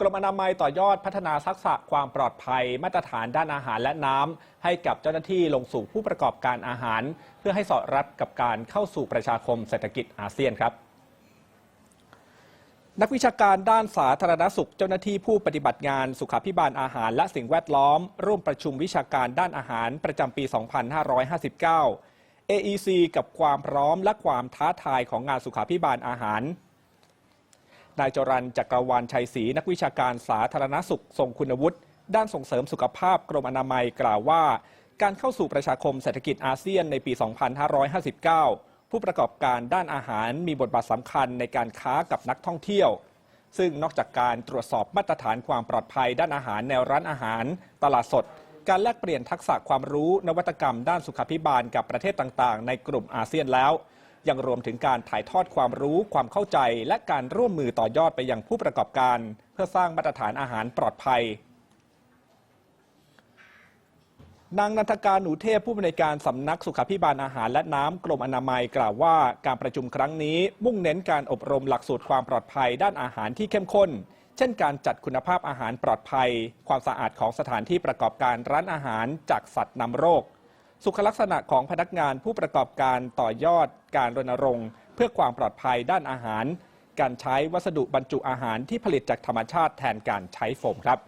กรมอนามัยต่อยอดพัฒนาทักษะความปลอดภัย มาตรฐานด้านอาหารและน้ำให้กับเจ้าหน้าที่ลงสู่ผู้ประกอบการอาหาร เพื่อให้สอดรับกับการเข้าสู่ประชาคมเศรษฐกิจอาเซียนครับนักวิชาการด้านสาธารณสุขเจ้าหน้าที่ผู้ปฏิบัติงานสุขาพิบาลอาหารและสิ่งแวดล้อม ร่วมประชุมวิชาการด้านอาหารประจำปี 2559 AEC กับความพร้อมและความท้าทายของงานสุขาพิบาลอาหาร นายจรันจักรวาลชัยศรีนักวิชาการสาธารณสุขทรงคุณวุฒิด้านส่งเสริมสุขภาพกรมอนามัยกล่าวว่า การเข้าสู่ประชาคมเศรษฐกิจอาเซียนในปี 2559 ผู้ประกอบการด้านอาหารมีบทบาทสำคัญในการค้ากับนักท่องเที่ยว ซึ่งนอกจากการตรวจสอบมาตรฐานความปลอดภัยด้านอาหารแนวร้านอาหาร ตลาดสด การแลกเปลี่ยนทักษะความรู้นวัตกรรมด้านสุขภิบาลกับประเทศต่างๆ ในกลุ่มอาเซียนแล้ว ยังรวมถึงการถ่ายทอดความรู้ความเข้าใจ และการร่วมมือต่อยอดไปยังผู้ประกอบการ เพื่อสร้างมาตรฐานอาหารปลอดภัยนางนันทการหนูเทพผู้บริการสำนักสุขภิบาลอาหารและน้ำกรมอนามัยกล่าวว่าการประชุมครั้งนี้ มุ่งเน้นการอบรมหลักสูตรความปลอดภัยด้านอาหารที่เข้มข้น เช่นการจัดคุณภาพอาหารปลอดภัย ความสะอาดของสถานที่ประกอบการร้านอาหารจากสัตว์นำโรค สุขลักษณะของพนักงานผู้ประกอบการต่อยอดการรณรงค์ เพื่อความปลอดภัยด้านอาหาร การใช้วัสดุบรรจุอาหารที่ผลิตจากธรรมชาติแทนการใช้โฟมครับ